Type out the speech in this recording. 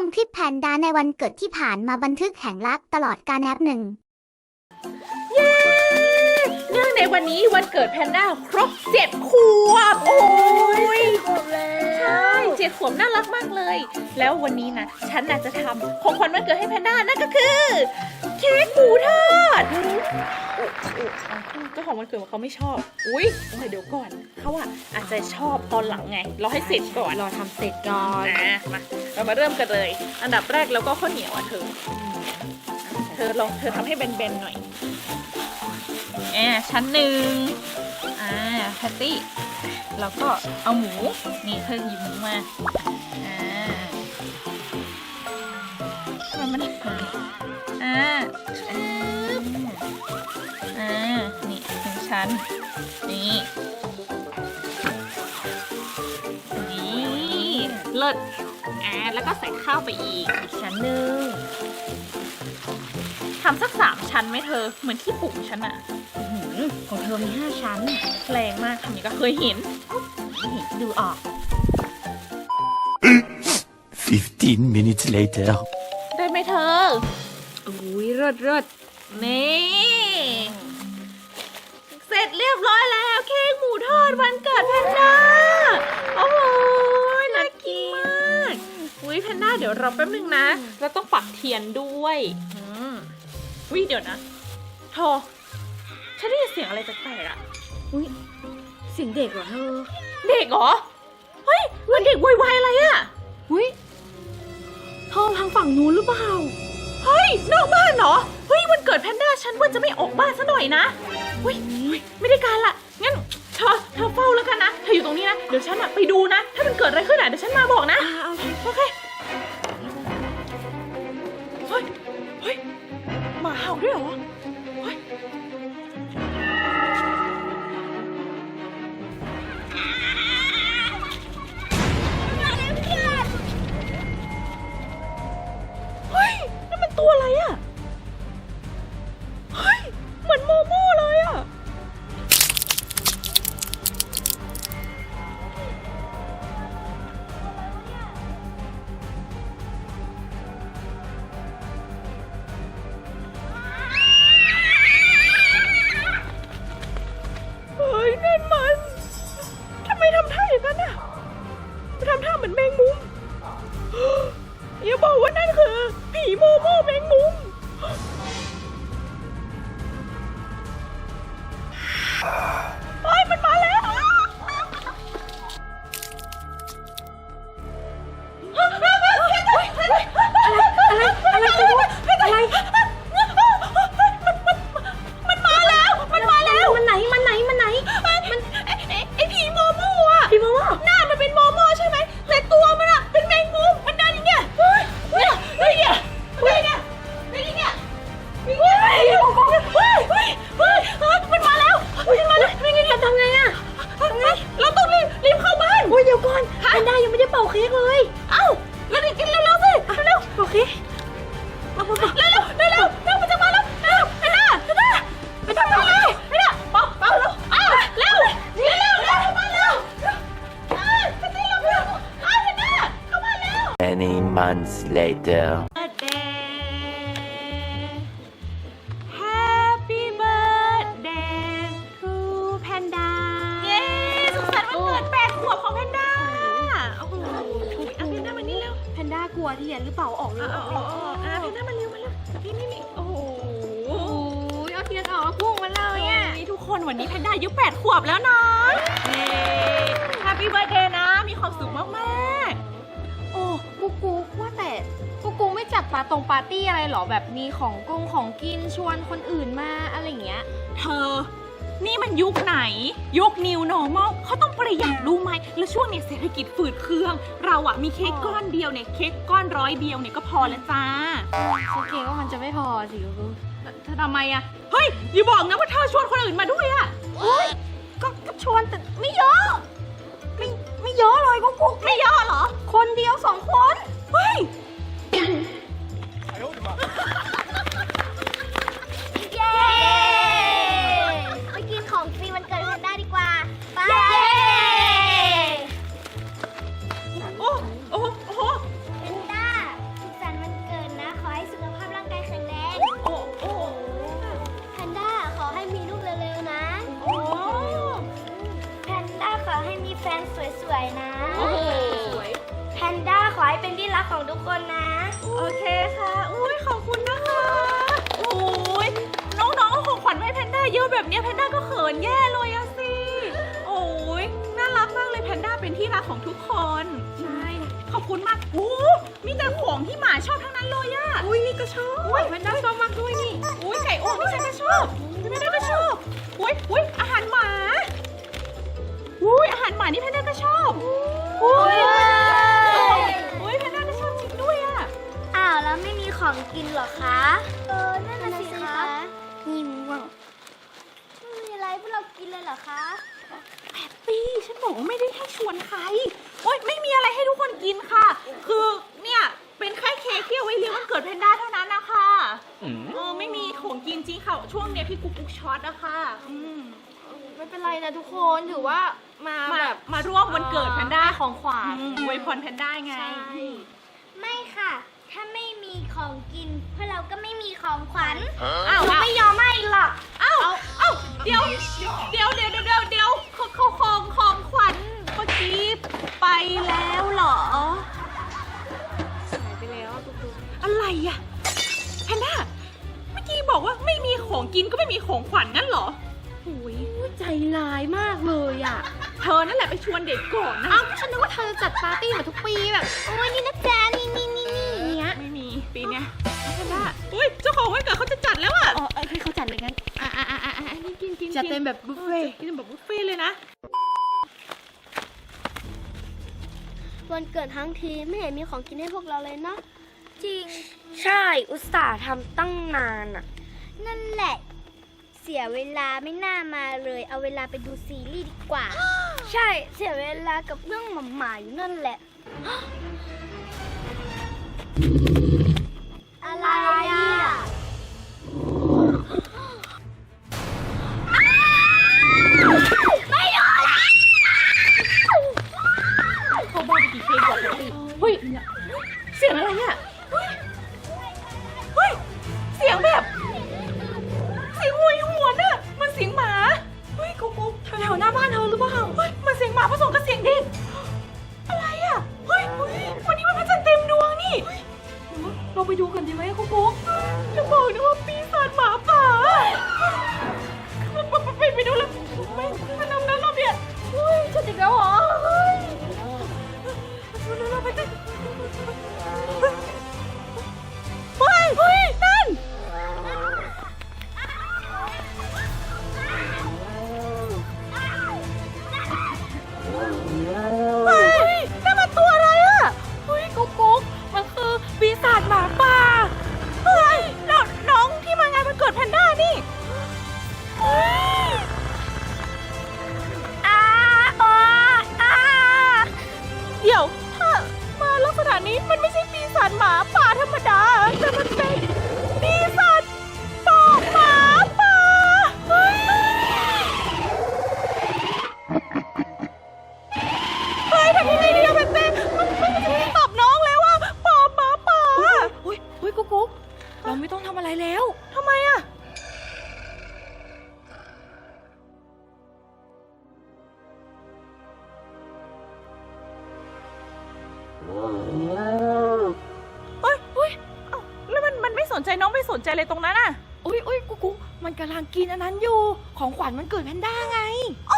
งคลิปแพนด้าในวันเกิดที่ผ่านมาบันทึกแห่งรักตลอดการแอปหนึ่ง เย้ เนื่องในวันนี้วันเกิดแพนด้าครบเจ็ดขวบ โอ้ยใช่เจ็ดขวบน่ารักมากเลย แล้ววันนี้นะ ฉันน่าจะทำของขวัญวันเกิดให้แพนด้านั่นก็คือ เค้กหมูทอด เจ้าของวันเกิดเขาไม่ชอบ อุ้ยโอ้ยเดี๋ยวก่อน เขาอะอาจจะชอบตอนหลังไงเราให้เสร็จก่อนรอทำเสร็จก่อนอะมา เรามาเริ่มกันเลย อันดับแรกแล้วก็ข้าวเหนียวอะเธอ เธอลองเธอทำให้แบนๆหน่อยแอบชั้นหนึ่งอ่าแพตตี้ แล้วก็เอาหมู นี่เธอหยิบหมูมา อ่าทำไมมันอ่า ชั้น นี่นี่เลิศอ่าแล้วก็ใส่ข้าวไปอีกอีกชั้นหนึ่งทำสักสามชั้นไหมเธอ เหมือนที่ปลูกฉันอะอื้อหือของเธอมีห้าชั้นแรงมากทำอย่างนี้ก็เคยเห็นนี่ดูออก 15 minutes later. ได้ไหมเธอ อุ้ยเลิศเลิศนี่เส เรียบร้อยแล้ว เค้กหมูทอดวันเกิดแพนด้า โอ้โหน่ากินมากอุ้ยแพนด้าเดี๋ยวรอแป๊บนึงนะ เราต้องปักเทียนด้วยอืมวิเดี๋ยวนะโทอฉันได้ยินเสียงอะไรแปลกๆอะอุ้ยเสียงเด็กเหรอเธอ เด็กเหรอ เฮ้ยมันเด็กวายๆอะไรอะอุ้ยเธอทางฝั่งนู้นหรือเปล่า เฮ้ย นอกบ้านเหรอ เฮ้ยวันเกิดแพนด้าฉันว่าจะไม่ออกบ้านซะหน่อยนะเฮ้ย ยไม่ได้การละงั้นเธอเธอเฝ้าแล้วกันนะเธออยู่ตรงนี้นะเดี๋ยวฉันอะไปดูนะ ถ้ามันเกิดอะไรขึ้นอะเดี๋ยวฉันมาบอกนะอ่าโอเคโอเคเฮ้ยเฮ้ยหมาเห่าด้วยเหรอเฮ้ย ทำไมทำท่าอย่างนั้นน่ะทำท่าเหมือนแมงมุมอย่าบอกว่านั่นคือ ผีโมโม่แมงมุมเฮ้ยมันมาแล้วอะไรอะไรอะไรอะไร months later. Happy birthday to Panda เย้สุขสันต์วันเกิดแปดขวบของแพนด้าโอ้โหเอาแพนด้ามานี่เร็วแพนด้ากลัวเทียนหรือเปล่าออกเลเอายเอาเอาเอาอะแพนด้ามาเร็วมาเร็วนี่นี่นี่โอ้โหโอ้ยเอาเทียนออกพุ่งมาเลยอะนี่ทุกคนวันนี้แพนด้าอายุแปดขวบแล้วนะาตรงปาร์ตี้อะไรหรอแบบมีของกงของกินชวนคนอื่นมาอะไรอย่างเงี้ยๆเธอ นี่มันยุคไหน ยุค new normal เขาต้องประหยัดรู้ไหม แล้วช่วงนี้เศรษฐกิจฝืดเครื่อง เราอะมีเค้กก้อนเดียวเนี่ย เค้กก้อนร้อยเดียวเนี่ยก็พอแล้วจ้า โอเคว่ามันจะไม่พอสิกูกูเธอทำไมอะเฮ้ย อย่าบอกนะว่าเธอชวนคนอื่นมาด้วยอะก็ก็ชวนแต่ไม่เยอะ ไม่ไม่เยอะเลยกูกูไม่ย่อเหรอ คนเดียวสองคน เฮ้ย ของทุกคนนะ โอเคค่ะ อุ้ยขอบคุณนะคะโอ้ยน้องๆเอาของขวัญมาให้แพนด้าเยอะแบบเนี้ยแพนด้าก็เขินแย่เลยอะสิ โอ้ยน่ารักมากเลยแพนด้าเป็นที่รักของทุกคน ใช่ ขอบคุณมากโอ้มีแต่ของที่หมาชอบทั้งนั้นเลยอะอุ้ยนี่ก็ชอบอุ้ยแพนด้าชอบมากด้วยนี่ อุ้ยไก่โอ่งนี่ฉันก็ชอบแพนด้าก็ชอบ อุ้ยอุ้ยอาหารหมา อุ้ยอาหารหมานี่แพนด้าก็ชอบอุ้ยอุ้ย ของกินเหรอคะ เออ นั่นน่ะสิคะหิวอะไม่มีอะไรพวกเรากินเลยเหรอคะแฮปปี้ฉันบอกว่าไม่ได้ให้ชวนใคร โอ๊ยไม่มีอะไรให้ทุกคนกินค่ะ คือเนี่ยเป็นแค่เค้กที่เอาไว้เลี้ยงวันเกิดแพนด้าเท่านั้นนะคะเออไม่มีของกินจริงค่ะ ช่วงเนี้ยพี่กุ๊กกุ๊กช็อตอะค่ะอืมไม่เป็นไรนะทุกคนถือว่ามามาแบบมาร่วมวันเกิดแพนด้าให้ของขวัญอืมอวยพรแพนด้าไงไม่ค่ะถ้าไม่มี ของกินพวกเราก็ไม่มีของขวัญอ้าวไม่ยอมให้หรอก เอ้าเอ้าเดี๋ยว เดี๋ยวเดี๋ยวเดี๋ยวเดี๋ยวเดี๋ยวของของของของขวัญเมื่อกี้ไปแล้วเหรอหายไปแล้วทุกคนอะไรอะแพนด้าเมื่อกี้บอกว่าไม่มีของกินก็ไม่มีของขวัญงั้นเหรอหุยใจร้ายมากเลยอะ เธอนั่นแหละไปชวนเด็กก่อนนะอ้าวฉันนึกว่าเธอจะจัดปาร์ตี้เหมือนทุกปีแบบ โอ้ยนี่นะจ๊ะนี่นี่นี่นี่ ปีเนี้ยแพนด้าอุ้ยเจ้าของวันเกิดเขาจะจัดแล้วอะอ๋อเออให้เขาจัดเลยงั้นอะอะอะอะอะนี่กินกินจัดกินเต็มแบบบุฟเฟ่ต์กินแบบบุฟเฟ่ต์เลยนะวันเกิดทั้งทีไม่เห็นมีของกินให้พวกเราเลยเนาะจริง ใช่อุตส่าห์ทำตั้งนานอะนั่นแหละ เสียเวลาไม่น่ามาเลย เอาเวลาไปดูซีรีส์ดีกว่า ใช่เสียเวลากับเรื่องหมาหมาๆอยู่นั่นแหละ อะไรอะไม่โดนเขาบ้านไปกี่เพลงก่อนเลยเฮ้ยเสียงอะไรอะเฮ้ย ไปดูกันดีไหมกุ๊กกุ๊กอย่าบอกนะว่าปี เฮ้ยเฮ้ยเอ้าแล้วมันมันไม่สนใจน้องไม่สนใจเลยตรงนั้นอะอุ้ยอุ้ยกุ๊กกุ๊กมันกำลังกินอันนั้นอยู่ ของขวัญมันเกิดแพนด้าไงอ๋อเฮ้